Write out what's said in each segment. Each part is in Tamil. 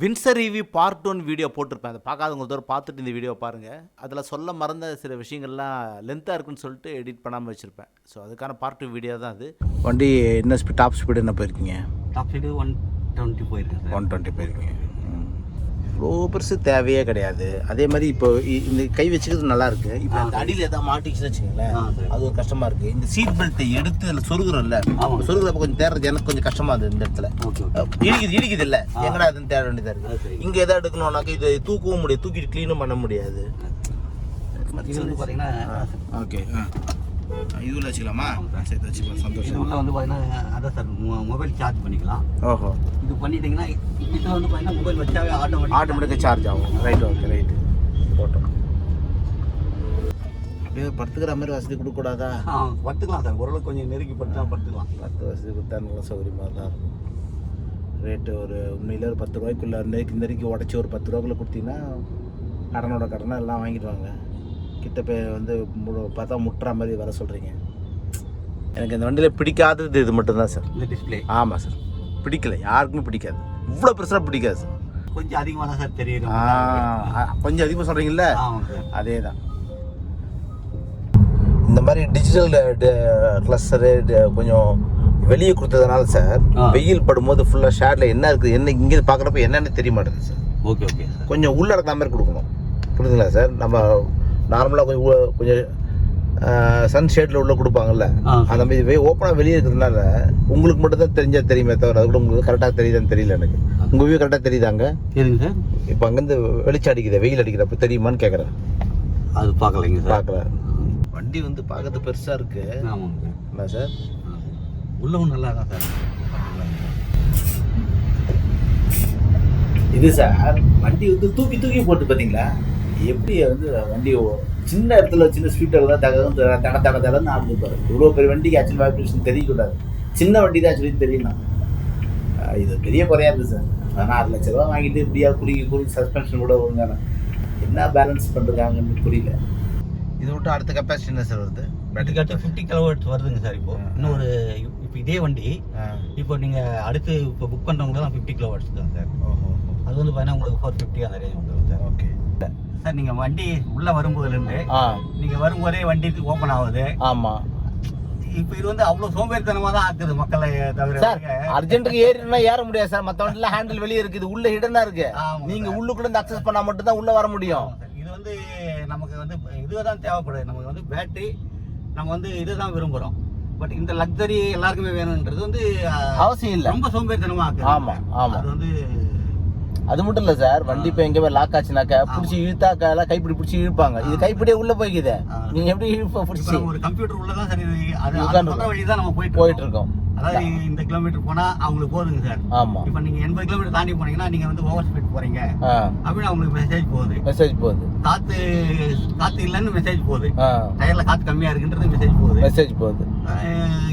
Windsor review part one video போட்டிருப்பேன். அதை பார்க்காதவங்க ஒரு தடவை பார்த்துட்டு இந்த வீடியோ பாருங்கள் அதில் சொல்ல மறந்த சில விஷயங்கள்லாம் லென்த்தாக இருக்குன்னு சொல்லிட்டு எடிட் பண்ணாமல் வச்சுருப்பேன். ஸோ அதுக்கான பார்ட் டூ வீடியோ தான் அது. வண்டி என்ன ஸ்பீட் டாப் ஸ்பீடு என்ன போயிருக்கீங்க? டாப் சைடு ஒன் டுவெண்ட்டி போயிருக்கேன் ஒன் டுவெண்ட்டி போயிருக்கீங்க. இவ்வளோ பெருசு தேவையே கிடையாது. அதே மாதிரி இப்போ இந்த கை வச்சுக்கிறது நல்லா இருக்கு. இப்போ அந்த அடியில் எதாவது மாட்டிச்சுன்னு சரி. அது ஒரு கஷ்டமா இருக்கு. இந்த சீட் பெல்ட்டை எடுத்து அதில் சொருகுறோம்ல. சொருகுறப்ப கொஞ்சம் தேடுறது எனக்கு கொஞ்சம் கஷ்டமா இருந்தது இந்த இடத்துல. இடிக்குது இடிக்குது இல்ல. எங்கடா அதுன்னு தேட வேண்டியதா அது இருக்கு. இங்க எதாவது எடுக்கணும்னாக்க இது தூக்கவும் முடியாது தூக்கிட்டு க்ளீனும் பண்ண முடியாது. ஓகே இதுல வச்சுக்கலாமா? சரி வச்சுக்கலாம். சந்தோஷம். உள்ள வந்து பார்த்தீங்கன்னா அதான் சார் மொபைல் சார்ஜ் பண்ணிக்கலாம். ஓஹோ. இது பண்ணிட்டீங்கன்னா இது வந்து பார்த்தீங்கன்னா மொபைல் வச்சாவே ஆட்டோமேட்டிக் ஆட்டோமேட்டிக்காக சார்ஜ் ஆகும். ரைட் ஓகே ரைட்டு போட்டோம் அப்படியே படுத்துக்கிற மாதிரி வசதி கொடுக்கக்கூடாதா? படுத்துக்கலாம் சார். ஓரளவுக்கு கொஞ்சம் நெருக்கி படுத்தா படுத்துக்கலாம். பத்து வசதி கொடுத்தா நல்ல சௌகரியமாக தான் இருக்கும். ரேட்டு ஒரு உண்மையில ஒரு பத்து ரூபாய்க்குள்ள நெருக்கி நெருக்கி உடச்சி ஒரு பத்து ரூபாய்க்குள்ள கொடுத்தீங்கன்னா கடனோட கடனை எல்லாம் வாங்கிடுவாங்க. கிட்ட போய் வந்து பார்த்தா முட்டுற மாதிரி வர சொல்கிறீங்க எனக்கு இந்த வண்டியில் பிடிக்காதது இது மட்டும்தான் சார். இந்த டிஸ்பிளே ஆமாம் சார். பிடிக்கல. யாருக்குமே பிடிக்காது. இவ்வளோ பெருசாக பிடிக்காது சார். கொஞ்சம் அதிகமாக தான் சார் தெரியுது. கொஞ்சம் அதிகமாக சார். அதே தான் இந்த மாதிரி டிஜிட்டல் கிளஸ்டரு கொஞ்சம் வெளியே கொடுத்ததுனால சார். வெயில் படும்போது ஃபுல்லாக ஷேரில் என்ன இருக்குது என்ன இங்கே பார்க்குறப்ப என்னன்னு தெரிய மாட்டேங்குது சார். Okay okay sir. கொஞ்சம் உள்ள இருக்கிற மாதிரி கொடுக்கணும். புரியுதுங்களா சார்? நம்ம நார்மலாக கொஞ்சம் கொஞ்சம் சன் ஷேடில் உள்ள கொடுப்பாங்கல்ல. அந்த மாதிரி ஓப்பனாக வெளியே இருக்கிறதுனால உங்களுக்கு மட்டும் தான் தெரிஞ்சா தெரியுமே தவிர அது கூட உங்களுக்கு கரெக்டாக தெரியுதான்னு தெரியல எனக்கு. உங்கள் வியூ கரெக்டாக தெரியுதாங்க சார்? இப்போ அங்கேருந்து வெளிச்சம் அடிக்குது வெயில் அடிக்கிறப்ப தெரியுமான்னு கேட்குறேன் அது பார்க்கலைங்க சார். பார்க்குறேன் வண்டி வந்து பார்க்கறது பெருசாக இருக்கு. ஆமாங்க சார். என்ன சார். உள்ளவும் நல்லா தான் சார்? இது சார் வண்டி வந்து தூக்கி தூக்கி போட்டு பார்த்தீங்களா? எப்படி வந்து வண்டி ஓ- சின்ன இடத்துல சின்ன ஸ்பீட்டர் தான் தகவல் தட தட தடன்னு ஆடுது பாரு. இவ்வளோ பெரிய வண்டிக்கு ஆக்சுவல் வைப்ரேஷன் தெரியக்கூடாது. சின்ன வண்டி தான் ஆக்சுவலி தெரியணும் ஆஹ் இது பெரிய குறையா இருக்குது சார் ஆனால் ஆறு லட்ச ரூபா வாங்கிட்டு இப்படியா குறுகி குறுகி சஸ்பென்ஷன் கூட ஒழுங்கான என்ன பேலன்ஸ் பண்ணுறாங்கன்னு புரியல. இது விட்டு அடுத்த கெப்பாசிட்டி என்ன சார் வருது? இதுக்காட்டி ஃபிஃப்டி கிலோவாட்ஸ் வருதுங்க சார் இப்போ. இன்னும் ஒரு இப்போ இதே வண்டி இப்போ நீங்கள் அடுத்து இப்போ புக் பண்ணுறவங்களுக்குலாம் ஃபிஃப்டி கிலோவாட்ஸ் தான் சார் ஓஹோ அது வந்து பார்த்தீங்கன்னா உங்களுக்கு ஃபோர் ஃபிஃப்டி அந்த ரேஞ்ச் வந்துடும் சார் ஓகே. சார் நீங்கள் வண்டி உள்ளே வரும்போதுலேருந்து ஆ. நீங்கள் வரும்போதே வண்டி ஓப்பன் ஆகுது. ஆமாம் இப்போ இது வந்து அவ்வளோ சோம்பேறித்தனமாக தான் ஆக்குது மக்களை தவிர சார் அர்ஜென்ட்டுக்கு ஏறினா ஏற முடியாது சார். மத்த வண்டில ஹேண்டில் வெளியே இருக்குது உள்ள ஹிடனா இருக்கு. ஆமா நீங்க. உள்ளுக்குள்ள இருந்து அக்சஸ் பண்ணா மட்டும் தான் உள்ள வர முடியும். இது வந்து நமக்கு வந்து இதுதான் தான் தேவைப்படுது. நமக்கு வந்து பேட்டரி நம்ம வந்து இதுதான் விரும்புகிறோம் பட் இந்த லக்ஸரி எல்லாருக்குமே வேணுன்றது வந்து அவசியம் இல்ல. ரொம்ப சோம்பேறித்தனமாக ஆக்குது. ஆமா, ஆமா. அது வந்து அது மட்டும் இல்ல சார். வண்டி இப்ப எங்க லாக் ஆச்சுனாக்க புடிச்சு இழுத்தாக்க எல்லாம் கைப்பிடி புடிச்சு இழுப்பாங்க. இது கைப்பிடியே உள்ள போய்க்குது. நீங்க எப்படி இழுப்ப புடிச்சு? ஒரு கம்ப்யூட்டர் உள்ள தான் சார் அது வழி தான் நம்ம போயிட்டு போயிட்டு இருக்கோம். அதாவது இந்த கிலோமீட்டர் போனா அவங்களுக்கு போதுங்க சார். ஆமா. இப்போ நீங்க எண்பது கிலோமீட்டர் தாண்டி போனீங்கன்னா நீங்க வந்து ஓவர் ஸ்பீட் போறீங்க. அப்படின்னு அவங்களுக்கு மெசேஜ் போகுது. மெசேஜ் போகுது. காத்து காத்து இல்லைன்னு மெசேஜ் போகுது. டயர்ல காத்து கம்மியா இருக்குன்றது மெசேஜ் போகுது. மெசேஜ் போகுது.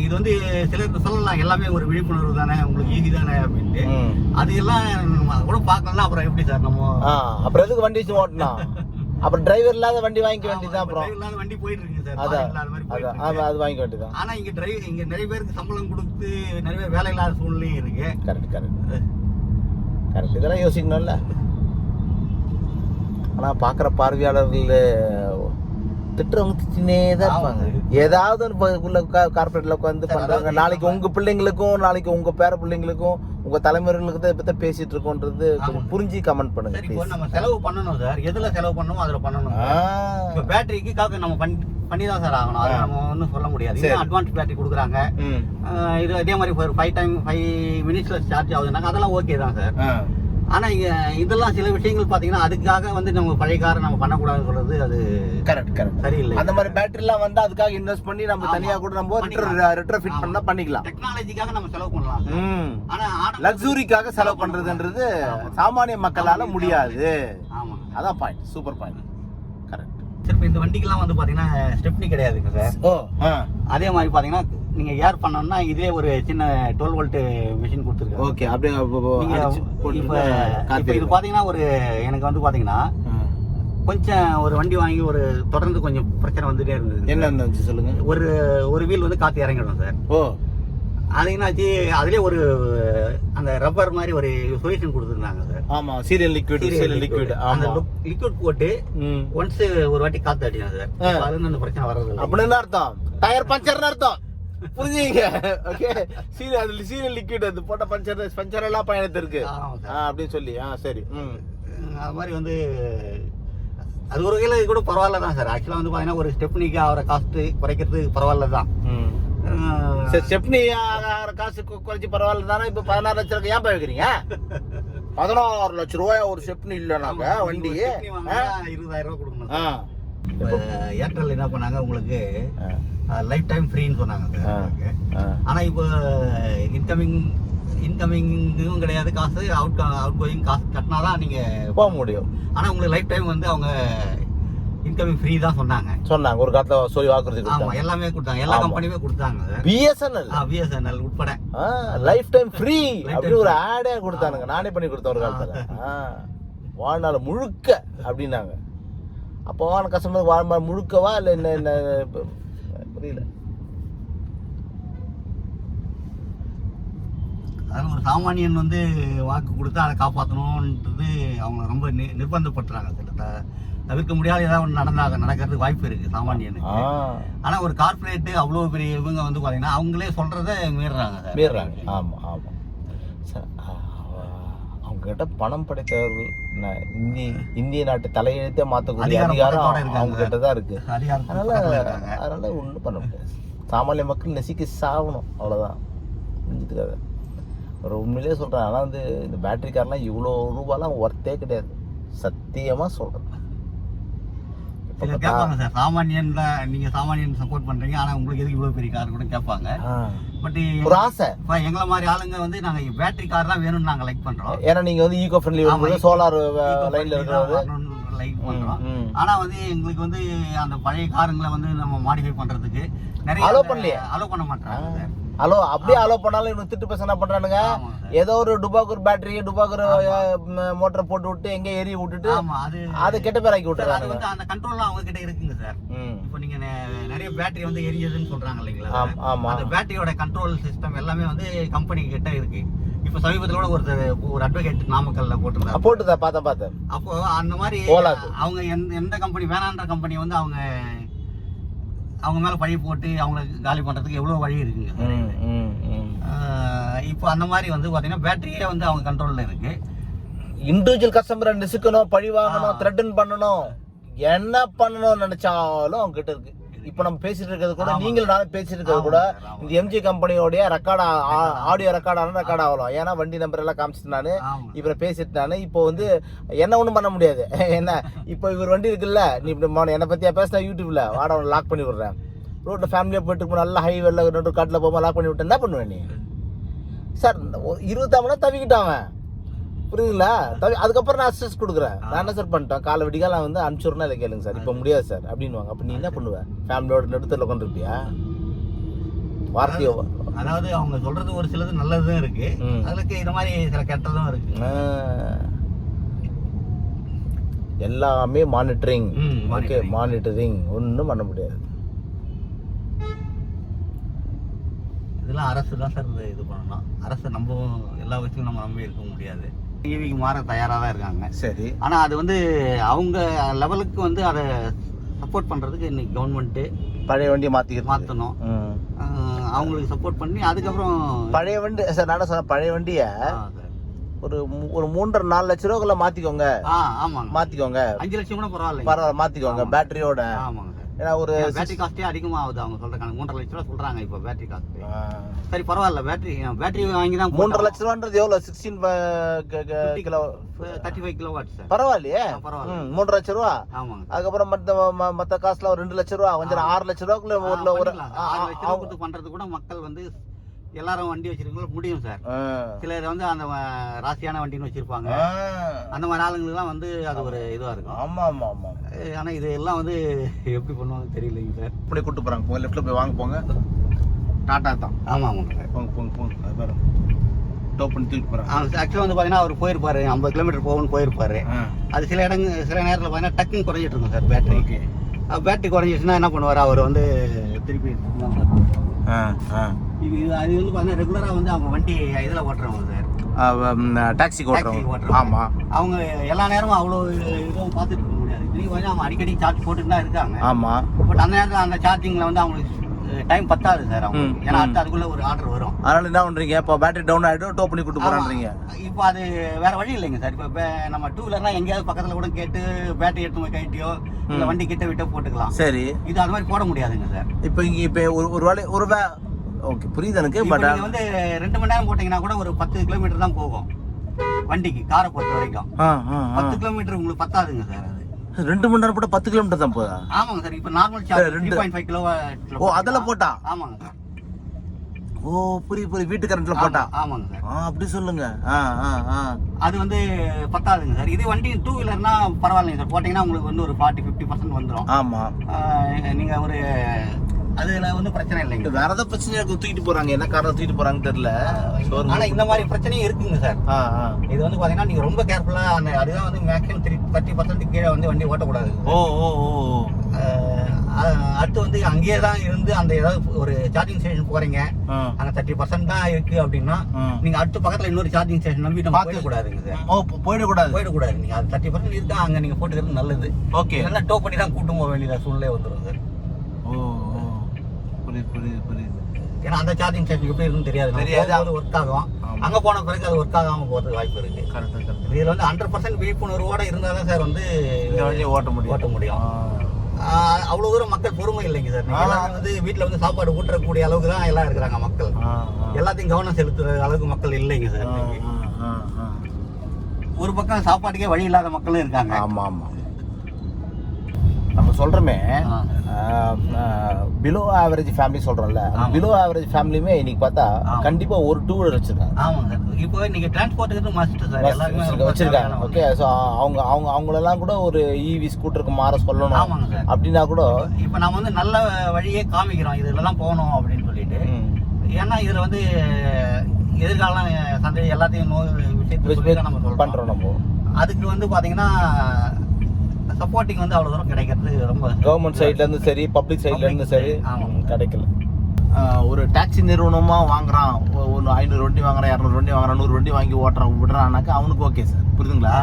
இது வந்து சிலர் சொல்லலாம் எல்லாமே ஒரு விழிப்புணர்வு தானே உங்களுக்கு ஈஸி தானே அப்படின்ட்டு. அது எல்லாம் கூட பார்க்கலன்னா அப்புறம் எப்படி சார் நம்ம அப்புறம் எதுக்கு வண்டி ஓட்டணும்? அப்புறம் டிரைவர் இல்லாத வண்டி வாங்கிக்க வேண்டியதுதான் ஆமா, அப்புறம். இல்லாத வண்டி போயிட்டு இருக்கு சார் அதான் அதான். ஆமா அது வாங்கிக்க வேண்டியதுதான். ஆனா இங்க டிரைவ் இங்க நிறைய பேருக்கு சம்பளம் கொடுத்து நிறைய பேர் வேலை இல்லாத சூழ்நிலையும் இருக்கு. கரெக்ட் கரெக்ட் கரெக்ட் இதெல்லாம் யோசிக்கணும்ல. ஆனால் பார்க்குற பார்வையாளர்கள் திட்டுறவங்க திட்டினே தான் இருப்பாங்க. ஏதாவது ஒன்று கார்பரேட்டில் உட்காந்து பண்ணுறாங்க நாளைக்கு உங்கள் பிள்ளைங்களுக்கும் நாளைக்கு உங்கள் பேர பிள்ளைங்களுக்கும் உங்கள் தலைமுறைகளுக்கு தான் இப்போ தான் பேசிட்டு இருக்கோன்றது புரிஞ்சு கமெண்ட் பண்ணுங்க நம்ம செலவு பண்ணணும் சார். எதுல செலவு பண்ணணுமோ அதுல பண்ணணும் இப்போ பேட்டரிக்கு காக்க நம்ம பண்ணி பண்ணி தான் சார் ஆகணும். அது. நம்ம ஒன்றும் சொல்ல முடியாது. அட்வான்ஸ் பேட்டரி கொடுக்குறாங்க. இது அதே மாதிரி ஒரு ஃபைவ் டைம் ஃபைவ் மினிட்ஸ்ல சார்ஜ் ஆகுதுனாக்க அதெல்லாம் ஓகே தான் சார். ஆ ஆனா இங்க இதெல்லாம் சில விஷயங்கள் பாத்தீங்கன்னா அதுக்காக வந்து நம்ம பழைய காரை நம்ம பண்ணக்கூடாதுன்னு சொல்றது அது கரெக்ட் கரெக்ட் சரியில்லை. அந்த மாதிரி பேட்டரிலாம் வந்து அதுக்காக இன்வெஸ்ட் பண்ணி நம்ம. தனியாக கூட நம்ம. Retrofit. பண்ணால் பண்ணிக்கலாம். டெக்னாலஜிக்காக நம்ம செலவு பண்ணலாம். ம். ஆனா ஆடம்பர- லக்ஸுரிக்காக செலவு பண்றதுன்றது சாமானிய மக்களால முடியாது. ஆமா. அதான் பாயிண்ட் சூப்பர் பாயிண்ட் கரெக்ட் சரி இப்போ இந்த வண்டிக்கெல்லாம் வந்து பாத்தீங்கன்னா ஸ்டெப்னி கிடையாதுங்க சார் ஓ அதே மாதிரி பாத்தீங்கன்னா நீங்க ஏர் பண்ணணும்னா இதே ஒரு சின்ன டுவெல் வோல்ட் மிஷின் கொடுத்துருக்காங்க. ஓகே அப்படியே இப்ப இது பாத்தீங்கன்னா ஒரு எனக்கு வந்து பாத்தீங்கன்னா ஆ. கொஞ்சம் ஒரு வண்டி வாங்கி ஒரு தொடர்ந்து கொஞ்சம் பிரச்சனை வந்துட்டே இருந்தது என்ன இருந்துச்சு சொல்லுங்க. ஒரு ஒரு வீல் வந்து காத்து இறங்கிடும் சார். ஓ. அது என்னாச்சு அதுலேயே ஒரு அந்த ரப்பர் மாதிரி ஒரு சொல்யூஷன் கொடுத்துருந்தாங்க சார். ஆமா சீரியல் லிக்விட் சீரியல் லிக்விட் அந்த லிக்விட் போட்டு. ஒன்ஸ் ஒரு வாட்டி காத்து அடிச்சேன் சார். ஆ. அப்ப அதுல இருந்து அந்த பிரச்சனை வர்றது அப்படின்னு அர்த்தம். டயர் பஞ்சர்னு அர்த்தம். புரிஞ்சுங்க ஓகே சீரியல் அது சீரியல் லிக்விட் அது போட்ட பஞ்சர் பஞ்சர் எல்லாம் பயணத்து இருக்கு ஆமா சார். ஆ, அப்படின்னு சொல்லி. ஆ சரி. ம். அது மாதிரி வந்து அது ஒரு வகையில் இது கூட பரவாயில்ல தான் சார். ஆக்சுவலாக வந்து பார்த்தீங்கன்னா ஒரு ஸ்டெப்னிக்கு ஆகிற காஸ்ட்டு குறைக்கிறது பரவாயில்ல தான். சரி ஸ்டெப்னி ஆகிற காசு குறைச்சி பரவாயில்ல தானே? இப்போ பதினாறு லட்சம் ஏன் வைக்கிறீங்க பதினாறு லட்சம் ரூபாய் ஒரு ஸ்டெப்னி இல்லைனாங்க வண்டி? இருபதாயிரம் ரூபாய் கொடுக்கணும் ஏர்டெல் என்ன பண்ணாங்க உங்களுக்கு. லைஃப் டைம் ஃப்ரீன்னு சொன்னாங்க ஆ. சார் உங்களுக்கு. ஆ. ஆனா இப்போ இன்கமிங் இன்கமிங்கும் கிடையாது காசு அவுட் அவுட் கோயிங் காசு கட்டினா தான் நீங்க போக முடியும் ஆனா உங்களுக்கு லைஃப் டைம் வந்து அவங்க இன்கமிங் ஃப்ரீ தான் சொன்னாங்க சொன்னாங்க ஒரு காலத்துல சொல்லி வாக்குறுதி ஆமா கொடுத்தாங்க எல்லாமே கொடுத்தாங்க எல்லா. கம்பெனியுமே கொடுத்தாங்க பிஎஸ்என்எல் பிஎஸ்என்எல் உட்பட லைஃப் டைம் ஃப்ரீ Lifetime அப்படி ஒரு. ஆடே கொடுத்தானுங்க நானே பண்ணி கொடுத்தேன் ஒரு காலத்துல. வாழ்நாள் முழுக்க அப்படின்னாங்க அப்போ கஸ்டமர் வாழ்நாள் முழுக்கவா இல்லை என்ன என்ன புரியல. அதாவது ஒரு சாமானியன் வந்து வாக்கு கொடுத்து அதை காப்பாற்றணுன்றது அவங்க ரொம்ப நி- நிர்பந்தப்படுத்துறாங்க த- தவிர்க்க முடியாத ஏதாவது ஒன்று நடந்தாங்க நடக்கிறதுக்கு வாய்ப்பு இருக்கு சாமானியனுக்கு. ஆ. ஆனா ஒரு கார்ப்பரேட் அவ்வளோ பெரிய இவங்க வந்து பாத்தீங்கன்னா அவங்களே சொல்றத மீறுறாங்க சார். மீறாங்க ஆமா ஆமா. சார் அவங்க கிட்ட பணம் படைத்தவர்கள் ந- இந்திய இந்திய நாட்டு தலையெழுத்தே மாற்றக்கூடிய அதிகாரம். அவங்க கிட்ட தான் இருக்கு. அதனால. அதனால ஒன்றும் பண்ண முடியாது. சாமானிய மக்கள் நெசிக்க சாகணும் அவ்வளோதான் புரிஞ்சுதுக்காக ஒரு உண்மையிலே சொல்கிறேன் ஆனால் வந்து இந்த பேட்டரி கார்லாம் இவ்வளோ ரூபாலாம் ஒர்த்தே கிடையாது. சத்தியமாக சொல்கிறேன் சில கேட்பாங்க சார். சாமானியன் நீங்க சாமானியன் சப்போர்ட் பண்றீங்க. ஆனா உங்களுக்கு எதுக்கு இவ்வளவு பெரிய கார் கூட கேட்பாங்க பட் ஒரு ஆசை. எங்களை மாதிரி ஆளுங்க வந்து நாங்க பேட்டரி கார் தான் வேணும்னு நாங்க லைக் பண்றோம். ஏன்னா நீங்கள் வந்து ஈகோ ஃப்ரெண்ட்லி சோலார் லைனில் இருக்கிறது. லைக் பண்றோம். ஆனா வந்து எங்களுக்கு வந்து அந்த பழைய காருங்களை வந்து நம்ம மாடிஃபை பண்றதுக்கு நிறைய? அலோ பண்ண மாட்டாங்க சார். ஹலோ அப்படியே அலோ பண்ணாலும் இவங்க திட்டு பேச என்ன சார். ஏதோ ஒரு டுபாக்கூர் பேட்டரி டுபாக்கூர் மோட்டரை போட்டு விட்டு எங்க எரிய விட்டுட்டு அது அதை கெட்ட அது விட்டுறானுங்க. வந்து அந்த கண்ட்ரோல்லாம் அவங்க கிட்ட இருக்குங்க சார். இப்போ நீங்க நிறைய பேட்டரி வந்து எரியுதுன்னு சொல்றாங்க இல்லைங்களா ஆம், ஆமா. அந்த பேட்டரியோட கண்ட்ரோல் சிஸ்டம் எல்லாமே வந்து கம்பெனி கிட்ட இருக்கு. இப்போ சமீபத்தில் கூட ஒருத்தர் ஒரு அட்வொகேட் நாமக்கல்ல போட்டிருந்தாங்க போட்டுதா பார்த்தேன் பார்த்தேன். அப்போ அந்த மாதிரி. அவங்க எந்த எந்த கம்பெனி வேணான்ற கம்பெனி வந்து அவங்க அவங்க மேல பழி போட்டு அவங்கள காலி பண்றதுக்கு எவ்வளவு வழி இருக்குங்க இப்போ அந்த மாதிரி வந்து பாத்தீங்கன்னா பேட்டரியே வந்து அவங்க கண்ட்ரோல்ல இருக்கு. இண்டிவிஜுவல் கஸ்டமரை நெசுக்கணும் பழி வாங்கணும். த்ரெட்டன் பண்ணணும். என்ன பண்ணணும்னு நினைச்சாலும் அவங்க கிட்ட இருக்கு. இப்போ நம்ம பேசிட்டு இருக்கிறது கூட ஆமா. நீங்களும் நானும் பேசிட்டு இருக்கிறது கூட. இந்த எம்ஜி கம்பெனியோடைய ரெக்கார்ட் ஆடியோ ரெக்கார்ட் ஆனா ரெக்கார்ட் ஆகலாம். ஏன்னா வண்டி நம்பர் எல்லாம் காமிச்சிட்டு நானு இவரை பேசிட்டு நானு இப்போ வந்து என்ன ஒண்ணும் பண்ண முடியாது. என்ன? இப்போ இவர் வண்டி இருக்குல்ல நீ இப்படி என்னை பத்தியா பேசினா யூடியூப்ல வாட அவனை லாக் பண்ணி விடுறேன். ரோட்ல ஃபேமிலியா போயிட்டு நல்லா ஹைவேல நடு காட்டுல போகும்போது லாக் பண்ணி விட்டு என்ன பண்ணுவேன் நீ? சார் இருபத்தாம் தவிக்கிட்டான் அவன். புரியுதுங்களா? அதுக்கப்புறம் நான் அசிஸ்ட் கொடுக்குறேன். நான் என்ன சார் பண்ணிட்டேன் காலை விடிகால வந்து அனுப்பிச்சுடுறேன் இல்லை கேளுங்க சார் இப்போ முடியாது சார் அப்படின்னுவாங்க. அப்போ நீ என்ன பண்ணுவ? ஃபேமிலியோட நடுத்தரில் உட்காந்துருப்பியா வார்த்தையோ அதாவது அவங்க சொல்றது ஒரு சிலது நல்லதும் இருக்கு. அதுக்கு இந்த மாதிரி சில கெட்டதும் இருக்கு. எல்லாமே மானிட்டரிங் ஓகே. மானிட்டரிங் ஒன்றும் பண்ண முடியாது. இதெல்லாம் அரசு தான் சார் இது- இது பண்ணணும். அரசு நம்பவும் எல்லா விஷயமும் நம்ம நம்பி இருக்க முடியாது. ஈவிக்கு மாற தயாராக தான் இருக்காங்க. சரி. ஆனா அது வந்து அவங்க லெவலுக்கு வந்து அதை சப்போர்ட் பண்றதுக்கு இன்னைக்கு கவர்மெண்ட்டு பழைய வண்டியை மாற்றிக்கிறது மாற்றணும். அவங்களுக்கு சப்போர்ட் பண்ணி அதுக்கப்புறம் பழைய வண்டி சார் நான் சொன்னேன்? பழைய வண்டியை. ஒரு ஒரு மூன்றரை நாலு லட்ச ரூபாக்குள்ள மாற்றிக்கோங்க ஆ ஆமாங்க. மாற்றிக்கோங்க அஞ்சு லட்சம் கூட பரவாயில்ல பரவாயில்ல மாற்றிக்கோங்க. பேட்டரியோட. ஆமாங்க. ஏன்னா ஒரு பேட்டரி காஸ்டே அதிகமாகுது அவங்க சொல்ற கணக்கு. மூன்றரை லட்ச ரூபா சொல்றாங்க இப்போ பேட்டரி காஸ்ட். சரி பரவாயில்ல பேட்டரி பேட்டரி வாங்கி தான் மூன்றரை லட்ச ரூபான்றது எவ்வளோ sixteen kilo thirty five kilo watt sir பரவாயில்லையே? பரவாயில்ல. ம், மூன்றரை லட்ச ரூபா? ஆமாங்க. அதுக்கப்புறம் மத்த ம- மத்த காசுல ஒரு ரெண்டு லட்ச ரூபா கொஞ்சம் ஆறு லட்ச ரூபாக்குள்ள ஒரு ஆறு லட்ச ரூபா பண்றது கூட மக்கள் வந்து எல்லாரும் வண்டி வச்சிருக்கவங்களும் முடியும் சார். சிலர் வந்து அந்த ராசியான வண்டின்னு வச்சிருப்பாங்க. அந்த மாதிரி ஆளுங்களுக்குலாம் வந்து அது ஒரு இதுவா இருக்கும். ஆமா ஆமா ஆமா ஆனா இது எல்லாம் வந்து எப்படி பண்ணுவாங்க தெரியலைங்க சார். இப்படி கூட்டு போறாங்க. போங்க லெஃப்ட்ல போய் வாங்க போங்க. டாடா தான். ஆமா சார் போங்க போங்க போங்க. அது பாரு டோப் பண்ணி தூக்கிட்டு போறாங்க. ஆக்சுவலாக வந்து பார்த்தீங்கன்னா அவர் போயிருப்பாரு. ஐம்பது கிலோமீட்டர் போகணும்னு போயிருப்பாரு. அது சில இடங்க சில நேரத்தில் பார்த்தீங்கன்னா டக்குன்னு குறைஞ்சிட்டு இருக்கும் சார் பேட்டரி பேட்டரி குறைஞ்சிச்சுன்னா என்ன பண்ணுவார்? அவர் வந்து திருப்பி இது அது வந்து பார்த்தீங்கன்னா ரெகுலராக வந்து அவங்க வண்டி இதில் ஓட்டுறவங்க சார். டாக்ஸி ஓட்டுறவங்க. ஆமாம் அவங்க எல்லா நேரமும் அவ்வளோ இதுவும் பார்த்துட்டு இருக்க முடியாது. இன்றைக்கி வந்து அவங்க அடிக்கடி சார்ஜ் போட்டுட்டு தான் இருக்காங்க. ஆமாம் பட் அந்த நேரத்தில் அந்த சார்ஜிங்கில் வந்து அவங்களுக்கு டைம் பத்தாது சார் அவங்க ஏன்னா. அடுத்து அதுக்குள்ளே ஒரு ஆர்டர் வரும். அதனால என்ன பண்றீங்க? இப்போ பேட்டரி டவுன் ஆகிடும் டோ பண்ணி கூட்டு போறான்றீங்க. இப்போ அது வேற வழி இல்லைங்க சார். இப்போ நம்ம டூ வீலர்னா எங்கேயாவது பக்கத்தில் கூட கேட்டு பேட்டரி எடுத்து கைட்டியோ இல்லை. வண்டி கிட்ட விட்டோ போட்டுக்கலாம். சரி. இது அது மாதிரி போட முடியாதுங்க சார். இப்போ இங்க இப்போ ஒரு ஒரு வேலை ஒரு வே ஓகே புரியுது எனக்கு பட் வந்து ரெண்டு மணி நேரம் போட்டீங்கன்னா கூட ஒரு பத்து கிலோமீட்டர் தான் போகும். வண்டிக்கு காரை பொறுத்த வரைக்கும். பத்து கிலோமீட்டர் உங்களுக்கு பத்தாதுங்க சார் அது. ரெண்டு மணி நேரம் போட்டு பத்து கிலோமீட்டர் தான் போதா ஆமாங்க சார். இப்போ நார்மல் சார்ஜ் ரெண்டு- பாயிண்ட் ஃபைவ் கிலோ ஓ அதில் போட்டா? ஆமாங்க சார். ஓ புரியுது புரியுது. வீட்டு கரண்ட்ல போட்டா ஆமா- ஆமாங்க சார். ஆ அப்படி சொல்லுங்க. ஆ ஆ ஆ. அது வந்து பத்தாதுங்க சார். இது வண்டி டூ வீலர்னா பரவாயில்லைங்க சார். போட்டீங்கன்னா உங்களுக்கு வந்து ஒரு ஃபார்ட்டி ஃபிஃப்டி பர்சன்ட் வந்துடும் ஆமா. நீங்க ஒரு அதுல வந்து பிரச்சனை இல்லைங்க வேற ஏதாவது பிரச்சனையா இருக்கு தூக்கிட்டு போறாங்க. என்ன காரணம் தூக்கிட்டு போறாங்கன்னு தெரியல. Showroom. ஆனா இந்த மாதிரி பிரச்சனையும் இருக்குங்க சார். ஆ ஆ. இது வந்து பாத்தீங்கன்னா நீங்க ரொம்ப கேர்ஃபுல்லா அந்த அதுதான் வந்து மேக்ஸிமம் த்ரீ தேர்ட்டி பர்சன்ட் கீழே வந்து வண்டி ஓட்டக்கூடாது. ஓ ஓ ஓ. அடுத்து வந்து அங்கேயே தான் இருந்து அந்த ஏதாவது ஒரு சார்ஜிங் ஸ்டேஷன் போறீங்க. அங்க தேர்ட்டி பர்சன்ட் தான் இருக்கு அப்படின்னா. நீங்க அடுத்த பக்கத்துல இன்னொரு சார்ஜிங் ஸ்டேஷன் நம்பி நம்ம போயிடக்கூடாதுங்க சார் போயிடக்கூடாது. போயிடக்கூடாது. நீங்க அது தேர்ட்டி பர்சன்ட் இருக்கா அங்க நீங்க போட்டுக்கிறது நல்லது. ஓகே. இல்லைன்னா டோ பண்ணி தான் கூட்டும் போக வேண்டியதா சூழ்நிலை வந்துடும் சார் ஓ. புரியுது புரியுது புரியுது. ஏன்னா அந்த சார்ஜிங் ஸ்டேஷன் எப்படி இருக்குன்னு தெரியாது. தெரியாது. தெரியாது ஒர்க் ஆகும். அங்க போன பிறகு அது ஒர்க் ஆகாம போறதுக்கு வாய்ப்பு இருக்கு. கரெக்ட் கரெக்ட் இதுல வந்து ஹண்ட்ரட் பர்சன்ட் விழிப்புணர்வோட இருந்தா தான் சார் வந்து ஓட்ட முடியும். ஓட்ட முடியும். அவ்வளவு தூரம் மக்கள் பொறுமை இல்லைங்க சார். எல்லாரும் வந்து வீட்டுல வந்து சாப்பாடு ஊட்டக்கூடிய அளவுக்கு தான் எல்லாம் இருக்கிறாங்க மக்கள். எல்லாத்தையும் கவனம் செலுத்துற அளவுக்கு மக்கள் இல்லைங்க சார். ஒரு பக்கம் சாப்பாட்டுக்கே வழி இல்லாத மக்களும் இருக்காங்க ஆமா ஆமா ஆ. பிலோ ஆவரேஜ் ஃபேமிலி சொல்றோம்ல ஆமா. பிலோ ஆவரேஜ் ஃபேமிலியுமே இன்னைக்கு பார்த்தா ஆமா. கண்டிப்பா ஒரு டூ வீலர் வச்சிருக்காங்க. ஆமாங்க இப்போ நீங்க டிரான்ஸ்போர்ட்டுக்கு வச்சிருக்காங்க. ஓகே ஸோ அவங்க அவங்க அவங்களெல்லாம் கூட ஒரு இவி ஸ்கூட்டருக்கு மாற சொல்லணும் அப்படின்னா கூட இப்போ நம்ம வந்து நல்ல வழியே காமிக்கிறோம். இதுல தான் போகணும் அப்படின்னு சொல்லிட்டு. ஏன்னா இதுல வந்து எதிர்காலம் சந்தை எல்லாத்தையும் நோ விஷயத்தை நம்ம பண்றோம் நம்ம. அதுக்கு வந்து பாத்தீங்கன்னா சப்போர்ட்டிங் வந்து அவ்வளவு தூரம் கிடைக்கிறது ரொம்ப கவர்மெண்ட் சைட்ல இருந்து சரி பப்ளிக் சைட்ல இருந்து சரி கிடைக்கல. ஒரு டாக்ஸி நிறுவனமா வாங்குறான் ஒ- ஒரு ஐநூறு வண்டி வாங்குறான் இரநூறு வண்டி வாங்குறான் நூறு வண்டி வாங்கி ஓட்டுறான் விடுறான்னாக்கா அவனுக்கு ஓகே சார் புரியுதுங்களா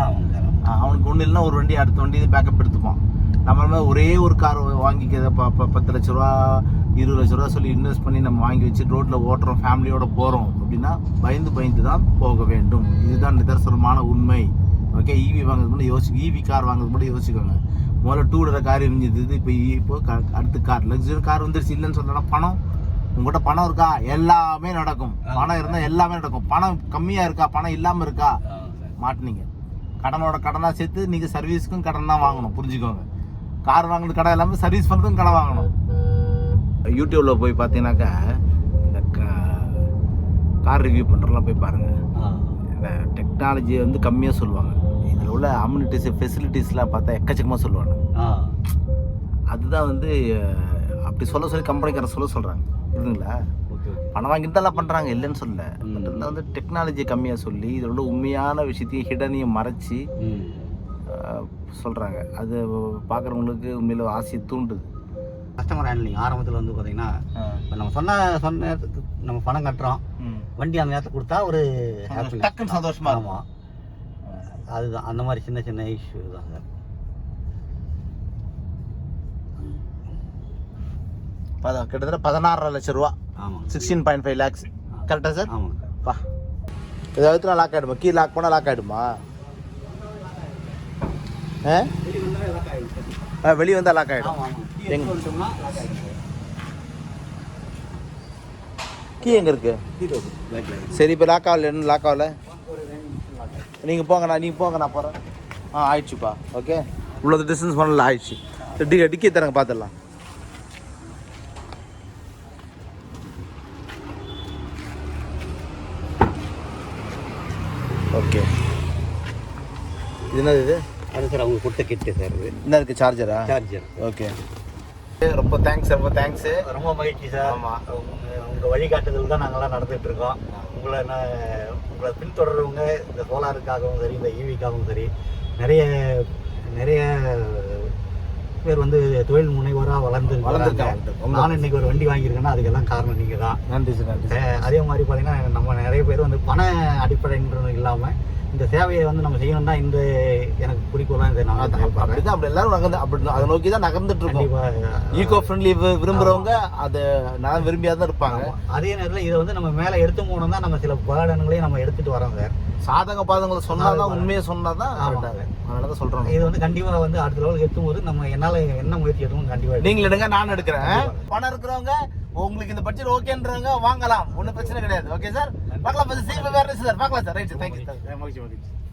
அவனுக்கு ஒன்றும் இல்லைன்னா ஒரு வண்டி அடுத்த வண்டி பேக்கப் எடுத்துப்பான். நம்ம மாதிரி ஒரே ஒரு கார் வாங்கிக்க ப- ப- பத்து லட்ச ரூபா இருபது லட்ச ரூபா சொல்லி இன்வெஸ்ட் பண்ணி நம்ம வாங்கி வச்சு ரோட்டில் ஓட்டுறோம் ஃபேமிலியோட போகிறோம் அப்படின்னா பயந்து பயந்து தான் போக வேண்டும். இதுதான் நிதர்சனமான உண்மை. ஓகே ஈவி வாங்குறது கூட யோசி ஈவி கார் வாங்குறது கூட யோசிக்கோங்க. முதல்ல டூ வீலர் கார் இருந்துது இப்போ இப்போ க- அடுத்து கார் லக்ஸரி கார் வந்துருச்சு இல்லைன்னு சொல்லலாம் பணம். உங்கள்கிட்ட பணம் இருக்கா? எல்லாமே நடக்கும். பணம் இருந்தால் எல்லாமே நடக்கும். பணம் கம்மியாக இருக்கா? பணம் இல்லாமல் இருக்கா? மாட்டினீங்க. கடனோட கடனாக சேர்த்து நீங்கள் சர்வீஸ்க்கும் கடன் தான் வாங்கணும். புரிஞ்சுக்கோங்க. கார் வாங்குறது கடை எல்லாமே சர்வீஸ் பண்ணுறதுக்கும் கடை வாங்கணும். யூடியூப்பில் போய் பார்த்தீங்கன்னாக்கா இந்த கார் ரிவ்யூ பண்ணுறலாம் போய் பாருங்கள். இந்த டெக்னாலஜியை வந்து கம்மியாக சொல்லுவாங்க. இதில் உள்ள அம்யூனிட்டிஸ் ஃபெசிலிட்டிஸ்லாம் பார்த்தா எக்கச்சக்கமாக சொல்லுவாங்க. அதுதான் வந்து அப்படி சொல்ல சொல்லி கம்பெனிக்காரன் சொல்ல சொல்கிறாங்க புரியுதுங்களா. பணம் வாங்கிட்டு தான் பண்ணுறாங்க இல்லைன்னு. பட் அதில் வந்து டெக்னாலஜி கம்மியாக சொல்லி இதில் உள்ள உண்மையான விஷயத்தையும் ஹிடனையும் மறைச்சி. சொல்கிறாங்க அது பார்க்குறவங்களுக்கு உண்மையில ஆசையை தூண்டுது கஸ்டமர் ஹேண்ட்லிங் ஆரம்பத்தில் வந்து பார்த்தீங்கன்னா இப்போ நம்ம சொன்ன சொன்ன நேரத்துக்கு நம்ம பணம் கட்டுறோம். வண்டி அந்த நேரத்துக்கு கொடுத்தா ஒரு. டக்குன்னு சந்தோஷமா இருக்கும். ஆமாம் அதுதான். அந்த மாதிரி சின்ன சின்ன இஷ்யூ தான் சார் பத கிட்டத்தட்ட பதினாறரை லட்சம் ரூபா. ஆமாம் சிக்ஸ்டீன் பாயிண்ட் ஃபைவ் லேக்ஸ் கரெக்டாக சார் சார் பா ஏதாவது லாக் ஆகிடுமா கீ லாக் பண்ணால் லாக் ஆகிடுமா ஆ? வெளியே வந்தால் லாக் ஆகிடும் ஆமாம் ஆமாம். எங்க? கீ எங்கே இருக்கு. சரி இப்போ லாக் ஆகல என்ன லாக் ஆகல ஒரு ரெண்டு நிமிஷம் lock ஆயிடும். நீங்கள் போங்க நான் நீங்கள் போங்க நான் போகிறேன் ஆ ஆயிடுச்சுப்பா. ஓகே இவ்வளோ டிஸ்டன்ஸ் பண்ணல ஆயிடுச்சு. டி டிக்கி தரங்க பார்த்துடலாம் ஓகே இது என்னது இது? அது சார் அவங்க கொடுத்த கிட்டு சார் இது. என்ன இருக்குது சார்ஜரா சார்ஜர் ஓகே ரொம்ப தேங்க்ஸ் ரொம்ப தேங்க்ஸு ரொம்ப மகிழ்ச்சி சார். ஆமா. உங்க உங்க வழிகாட்டுதல் தான் நாங்கெல்லாம் நடந்துட்டு இருக்கோம் உங்களை நான் உங்களை பின்தொடர்றவங்க இந்த சோலாருக்காகவும் சரி இந்த ஈவிக்காகவும் சரி நிறைய நிறைய பேர் வந்து தொழில் முனைவோராக வளர்ந்து வளர்ந்துருக்காங்க. நானும் இன்னைக்கு ஒரு வண்டி வாங்கியிருக்கேன்னா அதுக்கெல்லாம் காரணம் நீங்கள் தான். நன்றி சார் அதே மாதிரி பார்த்தீங்கன்னா நம்ம நிறைய பேர் வந்து பண அடிப்படைன்றது இல்லாமல் இந்த சேவையை வந்து நம்ம செய்யணும் தான் இந்த எனக்கு குறிக்கோளாக இதை நான் அப்படிதான் அப்படி எல்லாரும் நகர்ந்து அப்படி அதை நோக்கி தான் நகர்ந்துட்டு இருக்கோம். ஈகோ ஃப்ரெண்ட்லி விரும்புறவங்க அதை நான் விரும்பியா தான் இருப்பாங்க அதே நேரத்தில் இதை வந்து நம்ம மேலே எடுத்து போகணும் தான் நம்ம சில பேடன்களையும் நம்ம எடுத்துட்டு வரோம் சார். சாதக பாதங்களை உண்மையை சொன்னாதான் ஆமா. correct ஆ இருக்கும். அதனால தான் சொல்றோம் இது வந்து கண்டிப்பாக வந்து அடுத்த லெவலுக்கு எட்டும் போது நம்ம என்னால் என்ன முயற்சி எடுக்கணும் கண்டிப்பாக நீங்கள் எடுங்க நான் எடுக்கிறேன். பணம் இருக்கிறவங்க உங்களுக்கு இந்த பட்ஜெட் ஓகேன்றவங்க வாங்கலாம். ஒன்றும் பிரச்சனை கிடையாது. ஓகே சார் பார்க்கலாம் சார் பார்க்கலாம் சார் ரைட் தேங்க்யூ மகிழ்ச்சி மகிழ்ச்சி